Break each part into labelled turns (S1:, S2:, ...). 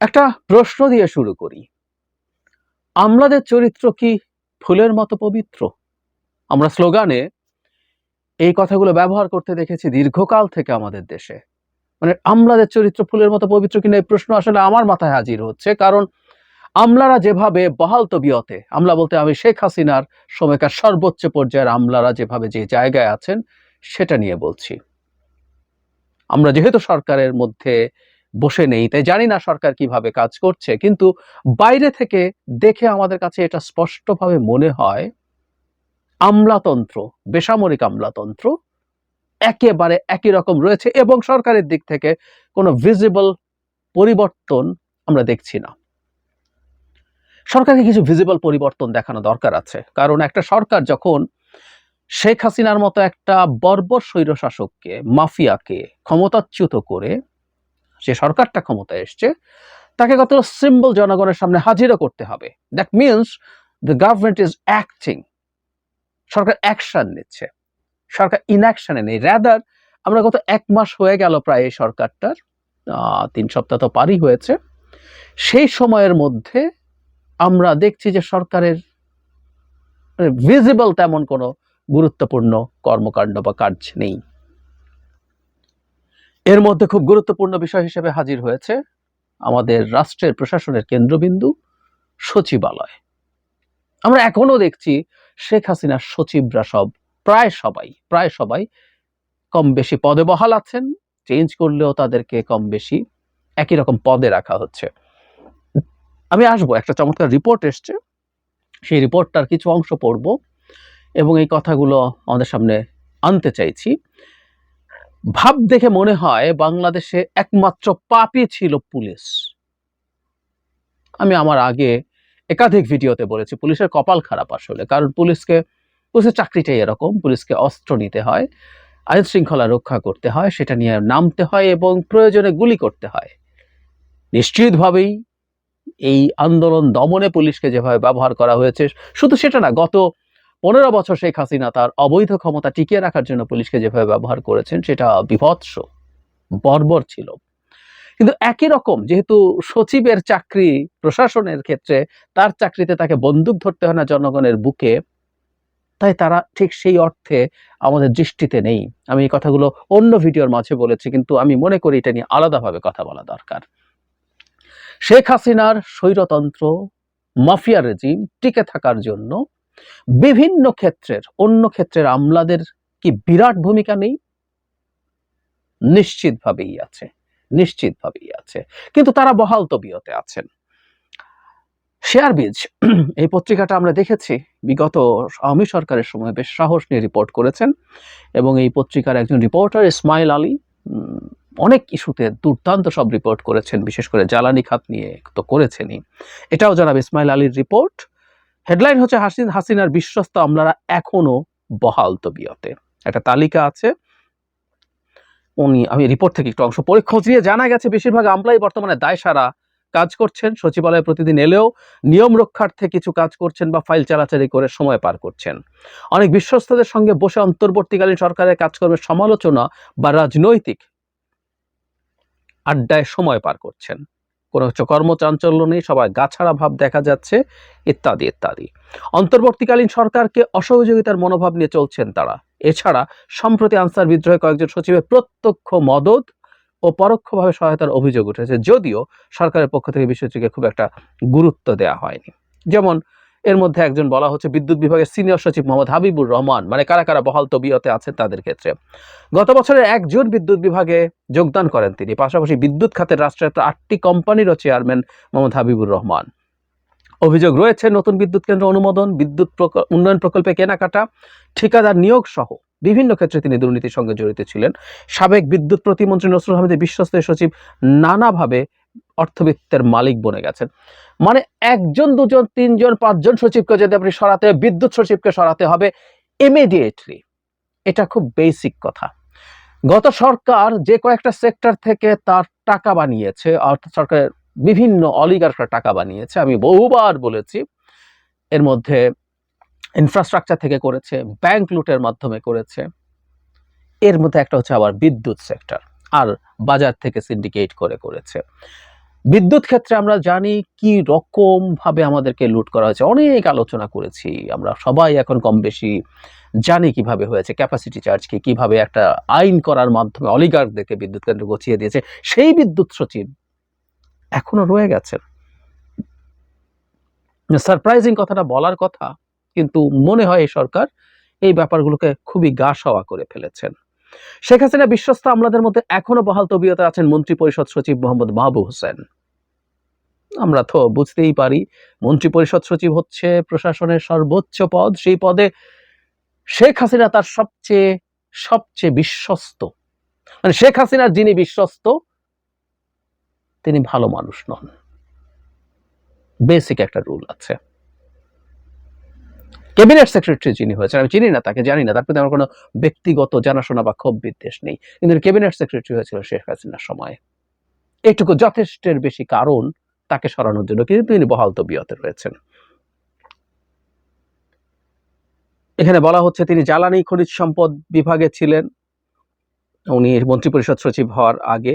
S1: একটা প্রশ্ন দিয়ে শুরু করি। আমলাদের চরিত্র কি ফুলের মতো পবিত্র? আমরা স্লোগানে এই কথাগুলো ব্যবহার করতে দেখেছি দীর্ঘকাল থেকে আমাদের দেশে। মানে আমলাদের চরিত্র ফুলের মতো পবিত্র কিনা এই প্রশ্ন আসলে আমার মাথায় হাজির হচ্ছে, কারণ আমলারা যেভাবে বহাল তবিয়তে, আমলা বলতে আমি শেখ হাসিনার সময়কার সর্বোচ্চ পর্যায়ের আমলারা যেভাবে যে জায়গায় আছেন, সেটা নিয়ে বলছি। আমরা যেহেতু সরকারের মধ্যে বসে নেই। তাই জানি না সরকার কীভাবে কাজ করছে, কিন্তু বাইরে থেকে দেখে আমাদের কাছে এটা স্পষ্টভাবে মনে হয়, আমলাতন্ত্র, বেসামরিক আমলাতন্ত্র একেবারে একই রকম রয়েছে এবং সরকারের দিক থেকে কোনো ভিজিবল পরিবর্তন আমরা দেখছি না। সরকারকে কিছু ভিজিবল পরিবর্তন দেখানো দরকার আছে। কারণ একটা সরকার যখন শেখ হাসিনার মতো একটা বর্বর স্বৈরশাসককে, মাফিয়াকে ক্ষমতাচ্যুত করে যে সরকারটা ক্ষমতায় এসছে, তাকে কত সিম্বল জনগণের সামনে হাজিরও করতে হবে। That means the government is acting Sarkar action নিচ্ছে। সরকার ইনঅ্যাকশনে নেই। র্যাদার আমরা গত এক মাস হয়ে গেল প্রায় এই সরকারটার। তিন সপ্তাহ তো পারই হয়েছে। সেই সময়ের মধ্যে আমরা দেখছি যে সরকারের ভিজিবল তেমন কোনো গুরুত্বপূর্ণ কর্মকাণ্ড বা কাজ নেই। এর মধ্যে খুব গুরুত্বপূর্ণ বিষয় হিসেবে হাজির হয়েছে আমাদের রাষ্ট্রের প্রশাসনের কেন্দ্রবিন্দু সচিবালয়। আমরা এখনও দেখছি শেখ হাসিনার সচিবরা সব, প্রায় সবাই প্রায় সবাই কম বেশি পদে বহাল আছেন চেঞ্জ করলেও তাদেরকে কম বেশি একই রকম পদে রাখা হচ্ছে। আমি আসব, একটা চমৎকার রিপোর্ট এসছে। সেই রিপোর্টটার কিছু অংশ পড়ব এবং এই কথাগুলো আমাদের সামনে আনতে চাইছি। ভাব দেখে মনে হয় বাংলাদেশে একমাত্র পাপই ছিল পুলিশ। আমি আমার আগে একাধিক ভিডিওতে বলেছি, পুলিশের কপাল খারাপ আসলে, কারণ পুলিশকে, পুলিশের চাকরিটাই এরকম, পুলিশকে অস্ত্র নিতে হয়, আইন শৃঙ্খলা রক্ষা করতে হয়, সেটা নিয়ে নামতে হয় এবং প্রয়োজনে গুলি করতে হয়। নিশ্চিতভাবেই এই আন্দোলন দমনে পুলিশকে যেভাবে ব্যবহার করা হয়েছে, শুধু সেটা না, গত পনেরো বছর শেখ হাসিনা তার অবৈধ ক্ষমতা টিকিয়ে রাখার জন্য পুলিশকে যেভাবে ব্যবহার করেছেন, সেটা বিভৎস, বর্বর ছিল। কিন্তু একই রকম, যেহেতু সচিবের চাকরি প্রশাসনের ক্ষেত্রে, তার চাকরিতে তাকে বন্দুক ধরতে হয় না জনগণের বুকে, তাই তারা ঠিক সেই অর্থে আমাদের দৃষ্টিতে নেই। আমি এই কথাগুলো অন্য ভিডিওর মাঝে বলেছি, কিন্তু আমি মনে করি এটা নিয়ে আলাদাভাবে কথা বলা দরকার। শেখ হাসিনার স্বৈরতন্ত্র, মাফিয়া রেজিম টিকে থাকার জন্য বিভিন্ন ক্ষেত্রের, অন্য ক্ষেত্রের আমলাদের কি বিরাট ভূমিকা নেই? নিশ্চিতভাবেই আছে নিশ্চিতভাবেই আছে। কিন্তু তারা বহাল তবিয়তে আছেন। শেয়ার বীজ, এই পত্রিকাটা আমরা দেখেছি। বিগত আওয়ামী সরকারের সময় বেশ সাহস নিয়ে রিপোর্ট করেছেন এবং এই পত্রিকার একজন রিপোর্টার ইসমাইল আলী অনেক ইস্যুতে দুর্দান্ত সব রিপোর্ট করেছেন। বিশেষ করে জ্বালানি খাত নিয়ে তো করেছেনই। এটাও জানাব ইসমাইল আলীর রিপোর্ট। হেডলাইন হচ্ছে হাসিন হাসিনার বিশ্বস্ত আমলারা এখনও বহাল তবিয়তে। একটা তালিকা আছে। উনি আমি রিপোর্ট থেকে একটু অংশ পড়ে খোঁজ নিয়ে জানা গেছে বেশিরভাগ আমলাই বর্তমানে দায় সারা কাজ করছেন। সচিবালয়ে প্রতিদিন এলেও নিয়ম রক্ষার্থে কিছু কাজ করছেন বা ফাইল চালাচালি করে সময় পার করছেন। অনেক বিশ্বস্তদের সঙ্গে বসে অন্তর্বর্তীকালীন সরকারের কাজকর্মের সমালোচনা বা রাজনৈতিক আড্ডায় সময় পার করছেন। কোনো হচ্ছে কর্মচাঞ্চল্য নেই, সবাই গাছাড়া ভাব দেখা যাচ্ছে, ইত্যাদি ইত্যাদি। অন্তর্বর্তীকালীন সরকারকে অসহযোগিতার মনোভাব নিয়ে চলছেন তারা। এছাড়া সম্প্রতি আনসার বিদ্রোহে কয়েকজন সচিবের প্রত্যক্ষ মদত ও পরোক্ষভাবে সহায়তার অভিযোগ উঠেছে, যদিও সরকারের পক্ষ থেকে বিষয়টিকে খুব একটা গুরুত্ব দেওয়া হয়নি। যেমন এর মধ্যে একজন বলা হচ্ছে বিদ্যুৎ বিভাগের সিনিয়র সচিব মোহাম্মদ হাবিবুর রহমান। মানে কারা কারা বহাল তবিয়তে আছেন তাদের ক্ষেত্রে। গত বছরের একজন বিদ্যুৎ বিভাগে যোগদান করেন তিনি। পাশাপাশি বিদ্যুৎ খাতের রাষ্ট্রায়ত্ত আটটি কোম্পানিরও চেয়ারম্যান মোহাম্মদ হাবিবুর রহমান। অভিযোগ রয়েছে, নতুন বিদ্যুৎ কেন্দ্র অনুমোদন, বিদ্যুৎ উন্নয়ন প্রকল্পে কেনাকাটা, ঠিকাদার নিয়োগ সহ বিভিন্ন ক্ষেত্রে তিনি দুর্নীতির সঙ্গে জড়িত ছিলেন। সাবেক বিদ্যুৎ প্রতিমন্ত্রী নসরুল আহমেদের বিশ্বস্ত সচিব নানাভাবে অর্থবিত্তের মালিক বনে গেছেন। মানে একজন, দুজন, তিনজন, পাঁচজন সচিবকে যদি আপনি সরাতে, বিদ্যুৎ সচিবকে সরাতে হবে ইমিডিয়েটলি এটা খুব বেসিক কথা। গত সরকার যে কয়েকটা সেক্টর থেকে তার টাকা বানিয়েছে, অর্থাৎ সরকারের বিভিন্ন অলিগাররা টাকা বানিয়েছে, আমি বহুবার বলেছি, এর মধ্যে ইনফ্রাস্ট্রাকচার থেকে করেছে ব্যাংক লুটের মাধ্যমে করেছে, এর মধ্যে একটা হচ্ছে আবার বিদ্যুৎ সেক্টর আর বাজার থেকে সিন্ডিকেট করে করেছে। বিদ্যুৎ ক্ষেত্রে আমরা জানি কি রকম ভাবে আমাদেরকে লুট করা হয়েছে। অনেক আলোচনা করেছি। আমরা সবাই এখন কম বেশি জানি কীভাবে হয়েছে। ক্যাপাসিটি চার্জকে কীভাবে একটা আইন করার মাধ্যমে অলিগার্কদেরকে বিদ্যুৎ কেন্দ্র গছিয়ে দিয়েছে। সেই বিদ্যুৎ সচিব এখনও রয়ে গেছেন। সারপ্রাইজিং কথাটা বলার কথা, কিন্তু মনে হয় এই সরকার এই ব্যাপারগুলোকে খুবই গা সওয়া করে ফেলেছেন। শেখ হাসিনা বিশ্বস্ত আমলাদের মধ্যে এখনও বহাল তবিয়তে আছেন মন্ত্রী পরিষদ সচিব মোহাম্মদ মাহবুব হোসেন। আমরা তো বুঝতেই পারি মন্ত্রী পরিষদ সচিব হচ্ছে প্রশাসনের সর্বোচ্চ পদ, সেই পদে শেখ হাসিনা তার সবচেয়ে সবচেয়ে বিশ্বস্ত। মানে শেখ হাসিনার যিনি বিশ্বস্ত, তিনি ভালো মানুষ নন। বেসিক একটা রুল আছে। ক্যাবিনেট সেক্রেটারি যিনি হয়েছেন, আমি চিনি না, তাকে জানি না, তার প্রতি আমার কোনো ব্যক্তিগত জানাশোনা বা ক্ষোভ বিদ্বেষ নেই। কিন্তু ক্যাবিনেট সেক্রেটারি হয়েছিল শেখ হাসিনার সময়। এইটুকু যথেষ্টের বেশি কারণ তাকে সরানোর জন্য, কিন্তু তিনি বহাল তবিয়তে রয়েছেন। এখানে বলা হচ্ছে, তিনি জ্বালানি খনিজ সম্পদ বিভাগে ছিলেন। উনি মন্ত্রিপরিষদ সচিব হওয়ার আগে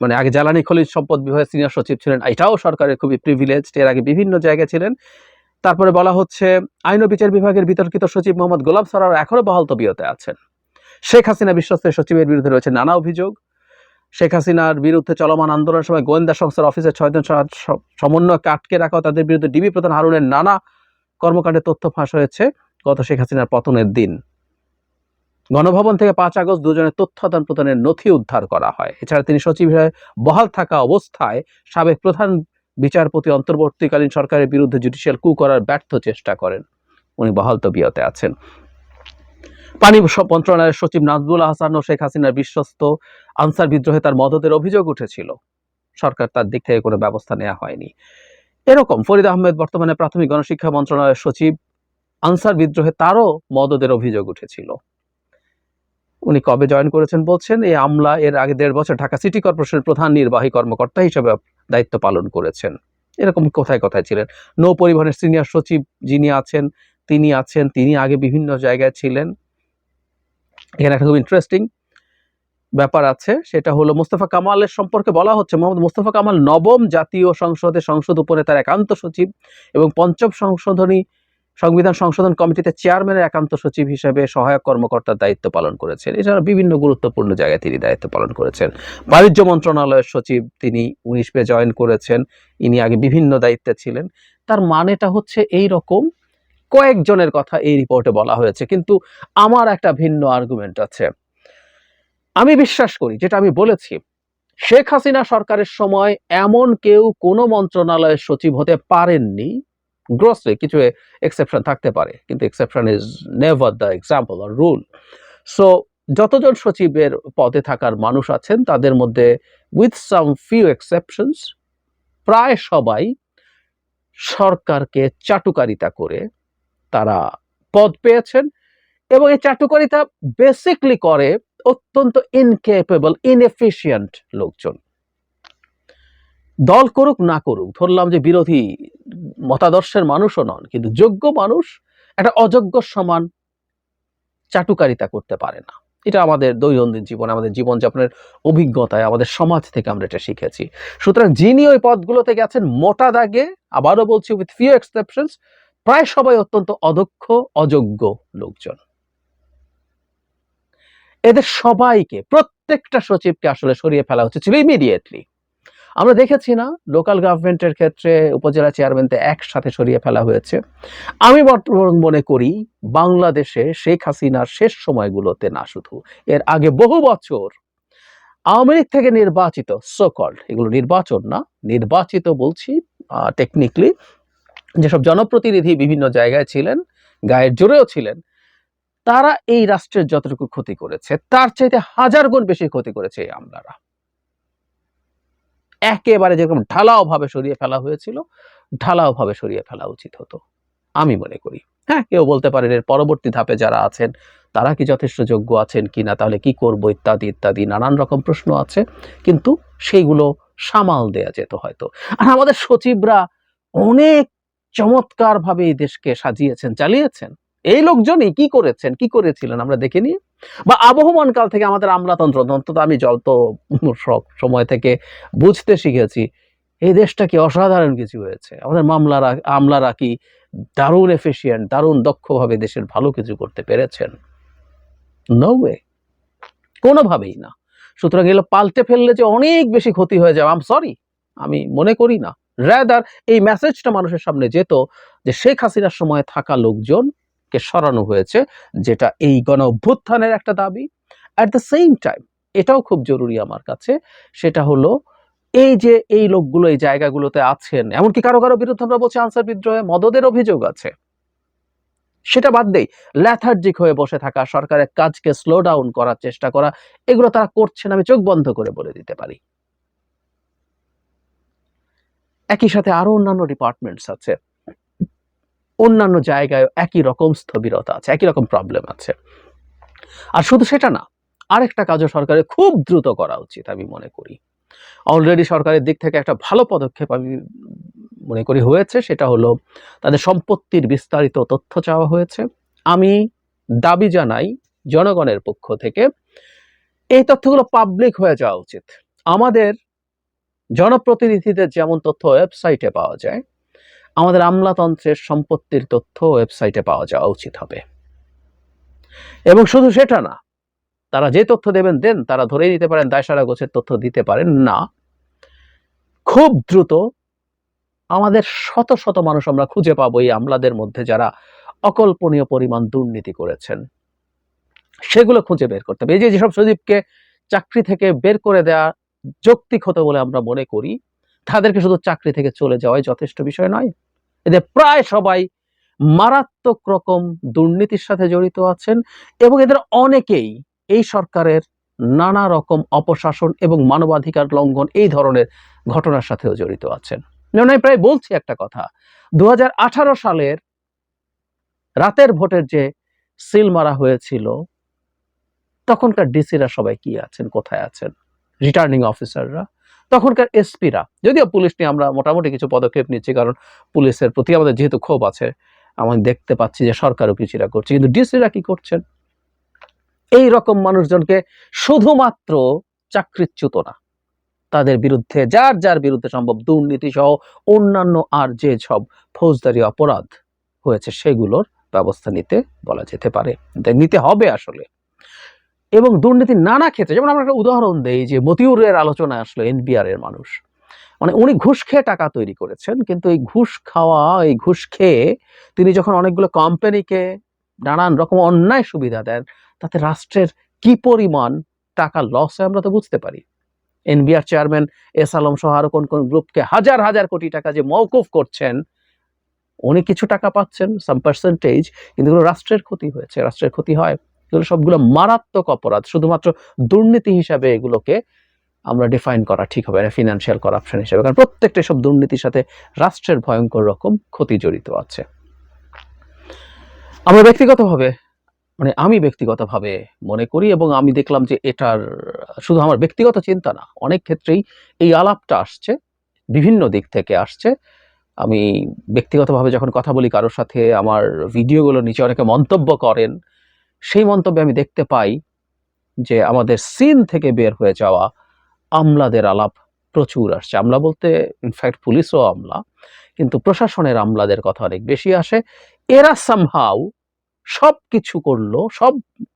S1: মানে আগে জ্বালানি খনিজ সম্পদ বিভাগের সিনিয়র সচিব ছিলেন। এটাও সরকারের খুবই প্রিভিলেজ এর আগে বিভিন্ন জায়গায় ছিলেন। তারপরে বলা হচ্ছে, আইন ও বিচার বিভাগের বিতর্কিত সচিব মোহাম্মদ গোলাম সরার এখনও বহাল তবিয়তে আছেন। শেখ হাসিনা বিশ্বস্তের সচিবের বিরুদ্ধে রয়েছে নানা অভিযোগ। শেখ হাসিনার বিরুদ্ধে চলমান আন্দোলনের সময় গোয়েন্দা সংস্থার অফিসের ছয়জন সমন্বয়কে আটকে রাখা, তাদের বিরুদ্ধে ডিবি প্রধান হারুনের নানা কর্মকাণ্ডে তথ্য ফাঁস হয়েছে গত শেখ হাসিনার পতনের দিন। গণভবন থেকে পাঁচ আগস্ট দুজনের তথ্য আদান প্রদানের নথি উদ্ধার করা হয়। এছাড়া তিনি সচিব বহাল থাকা অবস্থায় সাবেক প্রধান বিচারপতি অন্তর্বর্তীকালীন সরকারের বিরুদ্ধে জুডিশিয়াল কু করার ব্যর্থ চেষ্টা করেন। উনি বহাল তবিয়তে আছেন। পানি মন্ত্রণালয়ের সচিব নাজবুল হাসান ও শেখ হাসিনার বিশ্বস্ত আনসার বিদ্রোহে তার মদতের অভিযোগ উঠেছিল। সরকার তার দিক থেকে কোনো ব্যবস্থা নেওয়া হয়নি। এরকম ফরিদ আহমেদ বর্তমানে প্রাথমিক গণশিক্ষা মন্ত্রণালয়ের সচিব, আনসার বিদ্রোহে তারও মদতের অভিযোগ উঠেছিল। উনি কবে জয়েন করেছেন বলছেন, এই আমলা এর আগে দেড় বছর ঢাকা সিটি কর্পোরেশনের প্রধান নির্বাহী কর্মকর্তা হিসেবে দায়িত্ব পালন করেছেন। এরকম কোথায় কোথায় ছিলেন? নৌ পরিবহনের সিনিয়র সচিব যিনি আছেন, তিনি আছেন, তিনি আগে বিভিন্ন জায়গায় ছিলেন। এখানে একটা খুব ইন্টারেস্টিং ব্যাপার আছে, সেটা হলো মোস্তফা কামালের সম্পর্কে বলা হচ্ছে, মোহাম্মদ মোস্তফা কামাল নবম জাতীয় সংসদে সংসদ উপরে তার একান্ত সচিব এবং পঞ্চম সংশোধনী সংবিধান সংশোধন কমিটিতে চেয়ারম্যানের একান্ত সচিব হিসেবে সহায়ক কর্মকর্তার দায়িত্ব পালন করেছেন। এছাড়া বিভিন্ন গুরুত্বপূর্ণ জায়গায় তিনি দায়িত্ব পালন করেছেন। বাণিজ্য মন্ত্রণালয়ের সচিব তিনি উনিশ পে জয়েন করেছেন। ইনি আগে বিভিন্ন দায়িত্বে ছিলেন। তার মানেটা হচ্ছে এই রকম কয়েকজনের কথা এই রিপোর্টে বলা হয়েছে, কিন্তু আমার একটা ভিন্ন আর্গুমেন্ট আছে। আমি বিশ্বাস করি, যেটা আমি বলেছি, শেখ হাসিনা সরকারের সময় এমন কেউ কোনো মন্ত্রণালয়ের সচিব হতে পারেননি গ্রসলি কিছু এক্সেপশন থাকতে পারে, কিন্তু exception is never the example R rule so যতজন সচিবের পদে থাকার মানুষ আছেন, তাদের মধ্যে উইথ সাম ফিউ এক্সেপশনস প্রায় সবাই সরকারকে চাটুকারিতা করে তারা পদ পেয়েছেন এবং এই চাটুকারিতা বেসিকলি করে অত্যন্ত ইনকেপেবল ইনএফিশিয়েন্ট লোকজন। দল করুক না করুক, ধরলাম যে বিরোধী মতাদর্শের মানুষও নন, কিন্তু যোগ্য মানুষ একটা অযোগ্য সমান চাটুকারিতা করতে পারে না। এটা আমাদের দৈনন্দিন জীবনে, আমাদের জীবনযাপনের অভিজ্ঞতায়, আমাদের সমাজ থেকে আমরা এটা শিখেছি। সুতরাং যিনি ওই পদগুলোতে গেছেন, মোটা দাগে, আবারও বলছি উইথ ফিউ এক্সেপশনস প্রায় সবাই অত্যন্ত অদক্ষ, অযোগ্য লোকজন। এদের সবাইকে, প্রত্যেকটা সচিবকে আসলে সরিয়ে ফেলা হচ্ছে, ছিল ইমিডিয়েটলি আমরা দেখেছি না লোকাল গভর্নমেন্টের ক্ষেত্রে উপজেলা চেয়ারম্যানতে একসাথে সরিয়ে ফেলা হয়েছে। আমি বর্তমান মনে করি, বাংলাদেশে শেখ হাসিনার শেষ সময়গুলোতে না শুধু, এর আগে বহু বছর আওয়ামী লীগ থেকে নির্বাচিত সোকল্ড এগুলো নির্বাচন না, নির্বাচিত বলছি টেকনিক্যালি যেসব জনপ্রতিনিধি বিভিন্ন জায়গায় ছিলেন, গায়ের জোরেও ছিলেন, তারা এই রাষ্ট্রের যতটুকু ক্ষতি করেছে, তার চাইতে হাজার গুণ বেশি ক্ষতি করেছে এই আমলারা। একেবারে যেরকম ঢালাও ভাবে সরিয়ে ফেলা হয়েছিল ঢালাও ভাবে সরিয়ে ফেলা উচিত হতো। আমি মনে করি। হ্যাঁ কেউ বলতে পারেন এর পরবর্তী ধাপে যারা আছেন, তারা কি যথেষ্ট যোগ্য আছেন কি না, তাহলে কি করব ইত্যাদি ইত্যাদি, নানান রকম প্রশ্ন আছে। কিন্তু সেইগুলো সামাল দেয়া যেত হয়তো। আর আমাদের সচিবরা অনেক চমৎকার ভাবে এই দেশকে সাজিয়েছেন, চালিয়েছেন। এই লোকজনই কি করেছেন? কি করেছিলেন? আমরা দেখিনি বা আবহমান কাল থেকে আমাদের আমলাতন্ত্র, অন্তত আমি যত সময় থেকে বুঝতে শিখেছি, এই দেশটা কি অসাধারণ কিছু হয়েছে। আমাদের মামলারা, আমলারা কি দারুণ এফিসিয়েন্ট দারুণ দক্ষভাবে দেশের ভালো কিছু করতে পেরেছেন? নো ওয়ে কোনোভাবেই না। সুতরাং এগুলো পাল্টে ফেললে যে অনেক বেশি ক্ষতি হয়ে যাবে আম সরি আমি মনে করি না। র্যাদার এই মেসেজটা মানুষের সামনে যেত যে শেখ হাসিনার সময় থাকা লোকজনকে সরানো হয়েছে, যেটা এই গণ অভ্যুত্থানের একটা দাবি। অ্যাট দ্য সেম টাইম এটাও খুব জরুরি আমার কাছে, সেটা হলো এই যে এই লোকগুলো এই জায়গাগুলোতে আছেন, এমনকি কারও কারও বিরুদ্ধে আমরা বলছি আনসার বিদ্রোহে মদদের অভিযোগ আছে। সেটা বাদ দেই ল্যাথার্জিক হয়ে বসে থাকা, সরকারের কাজকে স্লো ডাউন করার চেষ্টা করা, এগুলো তারা করছেন আমি চোখ বন্ধ করে বলে দিতে পারি। একই সাথে আরও অন্যান্য ডিপার্টমেন্টস আছে। অন্যান্য জায়গায় একই রকম স্থবিরতা আছে, একই রকম প্রবলেম আছে। আর শুধু সেটা না, আরেকটা কাজও সরকারের খুব দ্রুত করা উচিত আমি মনে করি। অলরেডি সরকারের দিক থেকে একটা ভালো পদক্ষেপ আমি মনে করি হয়েছে, সেটা হলো তাদের সম্পত্তির বিস্তারিত তথ্য চাওয়া হয়েছে। আমি দাবি জানাই জনগণের পক্ষ থেকে, এই তথ্যগুলো পাবলিক হয়ে যাওয়া উচিত। আমাদের জনপ্রতিনিধিদের যেমন তথ্য ওয়েবসাইটে পাওয়া যায় আমাদের আমলাতন্ত্রের সম্পত্তির তথ্য ওয়েবসাইটে পাওয়া যাওয়া উচিত হবে। এবং শুধু সেটা না, তারা যে তথ্য দেবেন, দেন তারা ধরেই নিতে পারেন, দায়সারা গোছের তথ্য দিতে পারেন, না। খুব দ্রুত আমাদের শত শত মানুষ আমরা খুঁজে পাবো এই আমলাদের মধ্যে যারা অকল্পনীয় পরিমাণ দুর্নীতি করেছেন। সেগুলো খুঁজে বের করতে হবে। এই যে যেসব সজীবকে চাকরি থেকে বের করে দেওয়া যৌক্তিক হতো বলে আমরা মনে করি তাদেরকে শুধু চাকরি থেকে চলে যাওয়াই যথেষ্ট বিষয় নয়। এদের প্রায় সবাই মারাত্মক রকম দুর্নীতির সাথে জড়িত আছেন এবং এদের অনেকেই এই সরকারের নানা রকম অপশাসন এবং মানবাধিকার লঙ্ঘন এই ধরনের ঘটনার সাথেও জড়িত আছেন। আমি প্রায় বলছি একটা কথা। দু হাজার আঠারো সালের রাতের ভোটের যে সিল মারা হয়েছিল, তখনকার ডিসিরা সবাই কি আছেন, কোথায় আছেন? রিটার্নিং অফিসাররা। তখনকার এসপিরা। যদিও পুলিশ নিয়ে আমরা মোটামুটি কিছু পদক্ষেপ নিচ্ছি, কারণ পুলিশের প্রতি আমাদের যেহেতু ক্ষোভ আছে, আমি দেখতে পাচ্ছি যে সরকারও কিছুটা করছে কিন্তু ডিসিরা কি করছেন? এই রকম মানুষজনকে শুধুমাত্র চাকরিচ্যুত না, তাদের বিরুদ্ধে, যার যার বিরুদ্ধে সম্ভব দুর্নীতি সহ অন্যান্য আর যে সব ফৌজদারি অপরাধ হয়েছে, সেগুলোর ব্যবস্থা নিতে বলা যেতে পারে। নিতে হবে আসলে। এবং দুর্নীতির নানা ক্ষেত্রে, যেমন আমরা একটা উদাহরণ দেই যে মতিউরের আলোচনায় আসলো এনবিআর এর মানুষ। মানে উনি ঘুষ খেয়ে টাকা তৈরি করেছেন, কিন্তু এই ঘুষ খাওয়া, এই ঘুষ খেয়ে তিনি যখন অনেকগুলো কোম্পানিকে নানান রকম অন্যায় সুবিধা দেন, তাতে রাষ্ট্রের কি পরিমাণ টাকা লস হয় আমরা তো বুঝতে পারি। এনবিআর চেয়ারম্যান এস আলম সহ আরও কোন কোন গ্রুপকে হাজার হাজার কোটি টাকা যে মওকুফ করছেন, উনি কিছু টাকা পাচ্ছেন সাম পার্সেন্টেজ কিন্তু রাষ্ট্রের ক্ষতি হয়েছে। রাষ্ট্রের ক্ষতি হয় এগুলো সবগুলো মারাত্মক অপরাধ। শুধুমাত্র দুর্নীতি হিসাবে এগুলোকে আমরা ডিফাইন করা ঠিক হবে না ফিনান্সিয়াল করাপশন হিসেবে। কারণ প্রত্যেকটা সব দুর্নীতির সাথে রাষ্ট্রের ভয়ঙ্কর রকম ক্ষতি জড়িত আছে। আমরা ব্যক্তিগতভাবে মানে আমি ব্যক্তিগতভাবে মনে করি এবং আমি দেখলাম যে এটার শুধু আমার ব্যক্তিগত চিন্তা না, অনেক ক্ষেত্রেই এই আলাপটা আসছে, বিভিন্ন দিক থেকে আসছে। আমি ব্যক্তিগতভাবে যখন কথা বলি কারোর সাথে, আমার ভিডিওগুলো নিচে অনেকে মন্তব্য করেন সেই মন্তব্যে আমি দেখতে পাই যে আমাদের সিন থেকে বের হয়ে যাওয়া আমলাদের আলাপ প্রচুর আসছে। আমলা বলতে ইনফ্যাক্ট পুলিশও আমলা, কিন্তু প্রশাসনের আমলাদের কথা অনেক বেশি আসে। এরা সামহাউ সব কিছু করল, সব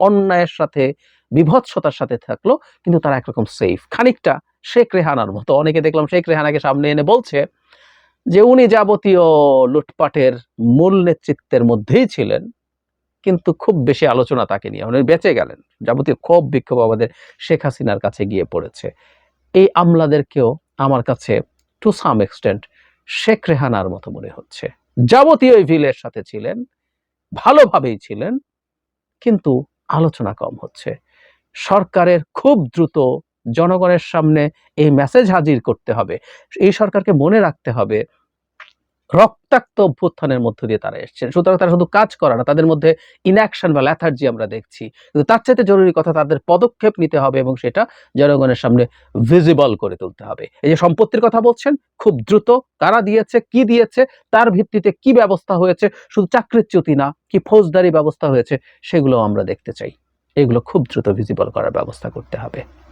S1: অন্যায়ের সাথে, বিভৎসতার সাথে থাকল, কিন্তু তারা একরকম সেফ খানিকটা শেখ রেহানার মতো। অনেকে দেখলাম শেখ রেহানাকে সামনে এনে বলছে যে, উনি যাবতীয় লুটপাটের মূল নেতৃত্বের মধ্যেই ছিলেন। কিন্তু খুব বেশি আলোচনা তাকে নিয়ে। উনি বেঁচে গেলেন। যাবতীয় ক্ষোভ, বিক্ষোভ আমাদের শেখ হাসিনার কাছে গিয়ে পড়েছে। এই আমলাদেরকেও আমার কাছে টু সাম এক্সটেন্ট শেখ রেহানার মতো মনে হচ্ছে। যাবতীয় ভিলের সাথে ছিলেন, ভালোভাবেই ছিলেন, কিন্তু আলোচনা কম হচ্ছে। সরকারের খুব দ্রুত জনগণের সামনে এই মেসেজ হাজির করতে হবে। এই সরকারকে মনে রাখতে হবে রক্তাক্ত অভ্যুত্থানের মধ্য দিয়ে তারা এসেছেন। সুতরাং তারা শুধু কাজ করে না, তাদের মধ্যে ইনঅ্যাকশন বা ল্যাথার্জি আমরা দেখছি। কিন্তু তার চাইতে জরুরি কথা তাদের পদক্ষেপ নিতে হবে এবং সেটা জনগণের সামনে ভিজিবল করে তুলতে হবে। এই যে সম্পত্তির কথা বলছেন, খুব দ্রুত কারা দিয়েছে, কি দিয়েছে, তার ভিত্তিতে কি ব্যবস্থা হয়েছে, শুধু চাকরিচ্যুতি না, কি ফৌজদারি ব্যবস্থা হয়েছে সেগুলো আমরা দেখতে চাই। এগুলো খুব দ্রুত ভিজিবল করার ব্যবস্থা করতে হবে।